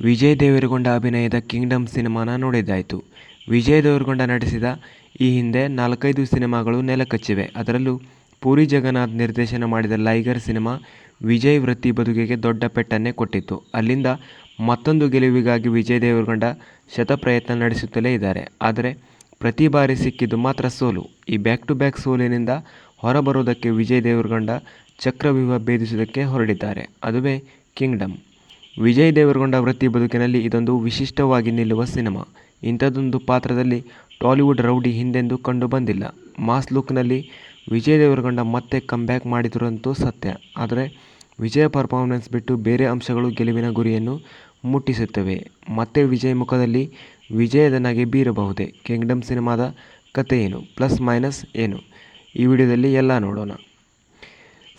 ವಿಜಯ್ ದೇವರಗೊಂಡ ಅಭಿನಯದ ಕಿಂಗ್ಡಮ್ ಸಿನಿಮಾನ ನೋಡಿದ್ದಾಯಿತು. ವಿಜಯ್ ದೇವರಗೊಂಡ ನಟಿಸಿದ ಈ ಹಿಂದೆ ನಾಲ್ಕೈದು ಸಿನಿಮಾಗಳು ನೆಲಕಚ್ಚಿವೆ. ಅದರಲ್ಲೂ ಪೂರಿ ಜಗನ್ನಾಥ್ ನಿರ್ದೇಶನ ಮಾಡಿದ ಲೈಗರ್ ಸಿನಿಮಾ ವಿಜಯ್ ವೃತ್ತಿ ಬದುಕಿಗೆ ದೊಡ್ಡ ಪೆಟ್ಟನ್ನೇ ಕೊಟ್ಟಿತ್ತು. ಅಲ್ಲಿಂದ ಮತ್ತೊಂದು ಗೆಲುವಿಗಾಗಿ ವಿಜಯ್ ದೇವರಕೊಂಡ ಶತಪ್ರಯತ್ನ ನಡೆಸುತ್ತಲೇ ಇದ್ದಾರೆ. ಆದರೆ ಪ್ರತಿ ಬಾರಿ ಸಿಕ್ಕಿದ್ದು ಮಾತ್ರ ಸೋಲು. ಈ ಬ್ಯಾಕ್ ಟು ಬ್ಯಾಕ್ ಸೋಲಿನಿಂದ ಹೊರಬರೋದಕ್ಕೆ ವಿಜಯ್ ದೇವರಗೊಂಡ ಚಕ್ರವ್ಯೂಹ ಭೇದಿಸುವುದಕ್ಕೆ ಹೊರಟಿದ್ದಾರೆ ಅದುವೇ ಕಿಂಗ್ಡಮ್. ವಿಜಯ್ ದೇವರಗೊಂಡ ವೃತ್ತಿ ಬದುಕಿನಲ್ಲಿ ಇದೊಂದು ವಿಶಿಷ್ಟವಾಗಿ ನಿಲ್ಲುವ ಸಿನಿಮಾ. ಇಂಥದೊಂದು ಪಾತ್ರದಲ್ಲಿ ಟಾಲಿವುಡ್ ರೌಡಿ ಹಿಂದೆಂದು ಕಂಡು ಬಂದಿಲ್ಲ. ಮಾಸ್ ಲುಕ್ನಲ್ಲಿ ವಿಜಯ್ ದೇವರಗೊಂಡ ಮತ್ತೆ ಕಮ್ಬ್ಯಾಕ್ ಮಾಡಿದ್ರಂತೂ ಸತ್ಯ. ಆದರೆ ವಿಜಯ್ ಪರ್ಫಾರ್ಮೆನ್ಸ್ ಬಿಟ್ಟು ಬೇರೆ ಅಂಶಗಳು ಗೆಲುವಿನ ಗುರಿಯನ್ನು ಮುಟ್ಟಿಸುತ್ತವೆ. ಮತ್ತೆ ವಿಜಯ್ ಮುಖದಲ್ಲಿ ವಿಜಯದ ನಗೆ ಬೀರಬಹುದೇ? ಕಿಂಗ್ಡಮ್ ಸಿನಿಮಾದ ಕಥೆ ಏನು? ಪ್ಲಸ್ ಮೈನಸ್ ಏನು? ಈ ವಿಡಿಯೋದಲ್ಲಿ ಎಲ್ಲ ನೋಡೋಣ.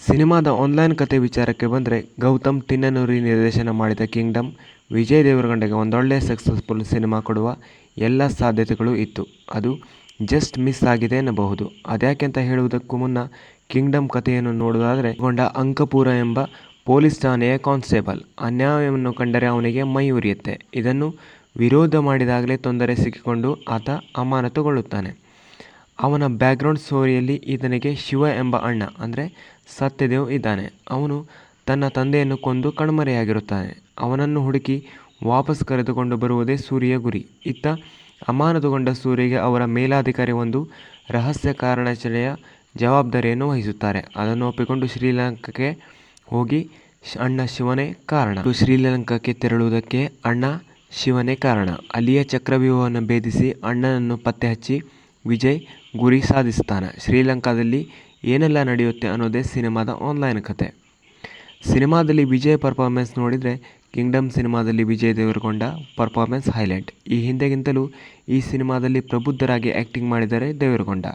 ಸಿನಿಮಾದ ಆನ್ಲೈನ್ ಕತೆ ವಿಚಾರಕ್ಕೆ ಬಂದರೆ ಗೌತಮ್ ತಿನ್ನನೂರಿ ನಿರ್ದೇಶನ ಮಾಡಿದ ಕಿಂಗ್ಡಮ್ ವಿಜಯ್ ದೇವರಕೊಂಡಗೆ ಒಂದೊಳ್ಳೆ ಸಕ್ಸಸ್ಫುಲ್ ಸಿನಿಮಾ ಕೊಡುವ ಎಲ್ಲ ಸಾಧ್ಯತೆಗಳು ಇತ್ತು. ಅದು ಜಸ್ಟ್ ಮಿಸ್ ಆಗಿದೆ ಎನ್ನಬಹುದು ಅದ್ಯಾಕೆಂತ ಹೇಳುವುದಕ್ಕೂ ಮುನ್ನ ಕಿಂಗ್ಡಮ್ ಕಥೆಯನ್ನು ನೋಡುವುದಾದರೆ ಗೊಂಡ ಅಂಕಪೂರ ಎಂಬ ಪೊಲೀಸ್ ಠಾಣೆಯ ಕಾನ್ಸ್ಟೇಬಲ್. ಅನ್ಯಾಯವನ್ನು ಕಂಡರೆ ಅವನಿಗೆ ಮೈ ಉರಿಯುತ್ತೆ. ಇದನ್ನು ವಿರೋಧ ಮಾಡಿದಾಗಲೇ ತೊಂದರೆ ಸಿಕ್ಕಿಕೊಂಡು ಆತ ಅಮಾನತುಗೊಳ್ಳುತ್ತಾನೆ. ಅವನ ಬ್ಯಾಕ್ಗ್ರೌಂಡ್ ಸ್ಟೋರಿಯಲ್ಲಿ ಈತನಿಗೆ ಶಿವ ಎಂಬ ಅಣ್ಣ, ಅಂದರೆ ಸತ್ಯದೇವ್ ಇದ್ದಾನೆ. ಅವನು ತನ್ನ ತಂದೆಯನ್ನು ಕೊಂದು ಕಣ್ಮರೆಯಾಗಿರುತ್ತಾನೆ. ಅವನನ್ನು ಹುಡುಕಿ ವಾಪಸ್ ಕರೆದುಕೊಂಡು ಬರುವುದೇ ಸೂರ್ಯ ಗುರಿ. ಇತ್ತ ಅಮಾನತುಗೊಂಡ ಸೂರ್ಯಗೆ ಅವರ ಮೇಲಾಧಿಕಾರಿ ಒಂದು ರಹಸ್ಯ ಕಾರಣಾಚರಣೆಯ ಜವಾಬ್ದಾರಿಯನ್ನು ವಹಿಸುತ್ತಾರೆ. ಅದನ್ನು ಒಪ್ಪಿಕೊಂಡು ಶ್ರೀಲಂಕಾಕ್ಕೆ ಹೋಗಿ ಅಣ್ಣ ಶಿವನೇ ಕಾರಣ. ಶ್ರೀಲಂಕಾಕ್ಕೆ ತೆರಳುವುದಕ್ಕೆ ಅಣ್ಣ ಶಿವನೇ ಕಾರಣ. ಅಲ್ಲಿಯ ಚಕ್ರವ್ಯೂಹವನ್ನು ಭೇದಿಸಿ ಅಣ್ಣನನ್ನು ಪತ್ತೆ ಹಚ್ಚಿ ವಿಜಯ್ ಗುರಿ ಸಾಧಿಸ್ತಾನೆ. ಶ್ರೀಲಂಕಾದಲ್ಲಿ ಏನೆಲ್ಲ ನಡೆಯುತ್ತೆ ಅನ್ನೋದೇ ಸಿನಿಮಾದ ಆನ್ಲೈನ್ ಕತೆ. ಸಿನಿಮಾದಲ್ಲಿ ವಿಜಯ್ ಪರ್ಫಾರ್ಮೆನ್ಸ್ ನೋಡಿದರೆ ಕಿಂಗ್ಡಮ್ ಸಿನಿಮಾದಲ್ಲಿ ವಿಜಯ್ ದೇವರಕೊಂಡ ಪರ್ಫಾರ್ಮೆನ್ಸ್ ಹೈಲೈಟ್ ಈ ಹಿಂದೆಗಿಂತಲೂ ಈ ಸಿನಿಮಾದಲ್ಲಿ ಪ್ರಬುದ್ಧರಾಗಿ ಆ್ಯಕ್ಟಿಂಗ್ ಮಾಡಿದ್ದಾರೆ ದೇವರಕೊಂಡ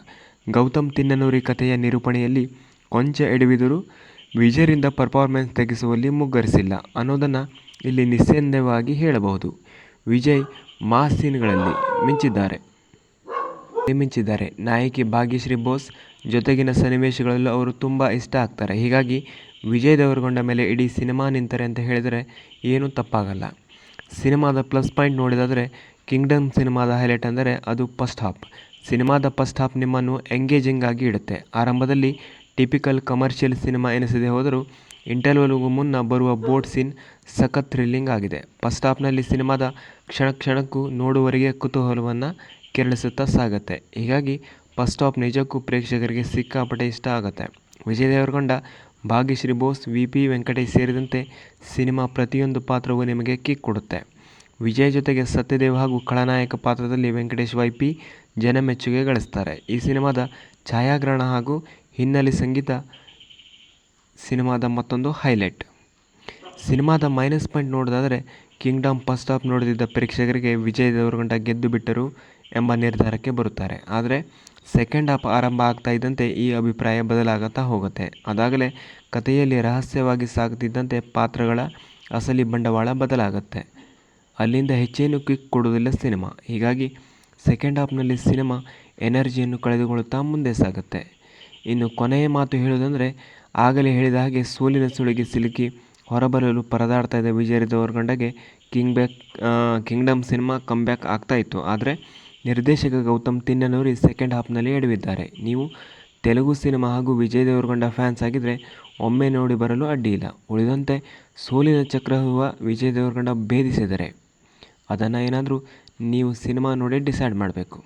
ಗೌತಮ್ ತಿನ್ನನೂರಿ ಕಥೆಯ ನಿರೂಪಣೆಯಲ್ಲಿ ಕೊಂಚ ಎಡವಿದರೂ ವಿಜಯರಿಂದ ಪರ್ಫಾರ್ಮೆನ್ಸ್ ತೆಗೆಸುವಲ್ಲಿ ಮುಗ್ಗರಿಸಿಲ್ಲ ಅನ್ನೋದನ್ನು ಇಲ್ಲಿ ನಿಸ್ಸಂದೇಹವಾಗಿ ಹೇಳಬಹುದು. ವಿಜಯ್ ಮಾಸ್ ಸೀನ್ಗಳಲ್ಲಿ ಮಿಂಚಿದ್ದಾರೆ. ಮಿಂಚಿದ್ದಾರೆ ನಾಯಕಿ ಭಾಗ್ಯಶ್ರೀ ಬೋಸ್ ಜೊತೆಗಿನ ಸನ್ನಿವೇಶಗಳಲ್ಲೂ ಅವರು ತುಂಬ ಇಷ್ಟ ಆಗ್ತಾರೆ. ಹೀಗಾಗಿ ವಿಜಯ್ ದೇವರಕೊಂಡ ಮೇಲೆ ಇಡೀ ಸಿನಿಮಾ ನಿಂತರೆ ಅಂತ ಹೇಳಿದರೆ ಏನೂ ತಪ್ಪಾಗಲ್ಲ. ಸಿನಿಮಾದ ಪ್ಲಸ್ ಪಾಯಿಂಟ್ ನೋಡಿದಾದರೆ ಕಿಂಗ್ಡಮ್ ಸಿನಿಮಾದ ಹೈಲೈಟ್ ಅಂದರೆ ಅದು ಫಸ್ಟ್ ಹಾಫ್. ಸಿನಿಮಾದ ಫಸ್ಟ್ ಹಾಫ್ ನಿಮ್ಮನ್ನು ಎಂಗೇಜಿಂಗ್ ಆಗಿ ಇಡುತ್ತೆ. ಆರಂಭದಲ್ಲಿ ಟಿಪಿಕಲ್ ಕಮರ್ಷಿಯಲ್ ಸಿನಿಮಾ ಎನಿಸದೆ ಹೋದರೂ ಇಂಟರ್ವಲ್ಗೂ ಮುನ್ನ ಬರುವ ಬೋಟ್ ಸೀನ್ ಸಖತ್ ಥ್ರಿಲ್ಲಿಂಗ್ ಆಗಿದೆ. ಫಸ್ಟ್ ಹಾಫ್ನಲ್ಲಿ ಸಿನಿಮಾದ ಕ್ಷಣ ಕ್ಷಣಕ್ಕೂ ನೋಡುವವರಿಗೆ ಕುತೂಹಲವನ್ನು ಕೆರಳಿಸುತ್ತಾ ಸಾಗುತ್ತೆ. ಹೀಗಾಗಿ ಫಸ್ಟ್ ಸ್ಟಾಪ್ ನಿಜಕ್ಕೂ ಪ್ರೇಕ್ಷಕರಿಗೆ ಸಿಕ್ಕಾಪಟ್ಟೆ ಇಷ್ಟ ಆಗುತ್ತೆ. ವಿಜಯ್ ದೇವರಕೊಂಡ ಭಾಗ್ಯಶ್ರೀ ಬೋಸ್ ವಿ ಪಿ ವೆಂಕಟೇಶ್ ಸೇರಿದಂತೆ ಸಿನಿಮಾ ಪ್ರತಿಯೊಂದು ಪಾತ್ರವೂ ನಿಮಗೆ ಕಿಕ್ ಕೊಡುತ್ತೆ. ವಿಜಯ್ ಜೊತೆಗೆ ಸತ್ಯದೇವ್ ಹಾಗೂ ಖಳನಾಯಕ ಪಾತ್ರದಲ್ಲಿ ವೆಂಕಟೇಶ್ ವೈ ಪಿ ಜನಮೆಚ್ಚುಗೆ ಗಳಿಸ್ತಾರೆ. ಈ ಸಿನಿಮಾದ ಛಾಯಾಗ್ರಹಣ ಹಾಗೂ ಹಿನ್ನೆಲೆ ಸಂಗೀತ ಸಿನಿಮಾದ ಮತ್ತೊಂದು ಹೈಲೈಟ್. ಸಿನಿಮಾದ ಮೈನಸ್ ಪಾಯಿಂಟ್ ನೋಡೋದಾದರೆ ಕಿಂಗ್ಡಮ್ ಫಸ್ಟ್ ಹಾಫ್ ನೋಡಿದಿದ್ದ ಪ್ರೇಕ್ಷಕರಿಗೆ ವಿಜಯ್ ದೇವರಗೊಂಡ ಗೆದ್ದು ಬಿಟ್ಟರು ಎಂಬ ನಿರ್ಧಾರಕ್ಕೆ ಬರುತ್ತಾರೆ. ಆದರೆ ಸೆಕೆಂಡ್ ಹಾಫ್ ಆರಂಭ ಆಗ್ತಾ ಇದ್ದಂತೆ ಈ ಅಭಿಪ್ರಾಯ ಬದಲಾಗುತ್ತಾ ಹೋಗುತ್ತೆ. ಅದಾಗಲೇ ಕಥೆಯಲ್ಲಿ ರಹಸ್ಯವಾಗಿ ಸಾಗುತ್ತಿದ್ದಂತೆ ಪಾತ್ರಗಳ ಅಸಲಿ ಬಂಡವಾಳ ಬದಲಾಗುತ್ತೆ. ಅಲ್ಲಿಂದ ಹೆಚ್ಚೇನು ಕ್ವಿಕ್ ಕೊಡುವುದಿಲ್ಲ ಸಿನಿಮಾ. ಹೀಗಾಗಿ ಸೆಕೆಂಡ್ ಹಾಫ್ನಲ್ಲಿ ಸಿನಿಮಾ ಎನರ್ಜಿಯನ್ನು ಕಳೆದುಕೊಳ್ಳುತ್ತಾ ಮುಂದೆ ಸಾಗುತ್ತೆ. ಇನ್ನು ಕೊನೆಯ ಮಾತು ಹೇಳುವುದಂದರೆ, ಆಗಲೇ ಹೇಳಿದ ಹಾಗೆ ಸೋಲಿನ ಸುಳಿಗೆ ಸಿಲುಕಿ ಹೊರಬರಲು ಪರದಾಡ್ತಾ ಇದ್ದ Vijay ಗಂಡಗೆ king back Kingdom cinema comeback ಆಗ್ತಾ ಇತ್ತು. ಆದರೆ ನಿರ್ದೇಶಕ ಗೌತಮ್ ತಿನ್ನನೂರಿ ಸೆಕೆಂಡ್ ಹಾಫ್ನಲ್ಲಿ ಎಡವಿದ್ದಾರೆ. ನೀವು ತೆಲುಗು ಸಿನಿಮಾ ಹಾಗೂ ವಿಜಯ್ ದೇವರಕೊಂಡ ಫ್ಯಾನ್ಸ್ ಆಗಿದ್ದರೆ ಒಮ್ಮೆ ನೋಡಿ ಬರಲು ಅಡ್ಡಿಯಿಲ್ಲ. ಉಳಿದಂತೆ ಸೋಲಿನ ಚಕ್ರವ್ಯೂಹ ವಿಜಯ್ ದೇವರಕೊಂಡ ಭೇದಿಸಿದರೆ ಅದನ್ನು ಏನಾದರೂ ನೀವು ಸಿನಿಮಾ ನೋಡಿ ಡಿಸೈಡ್ ಮಾಡಬೇಕು.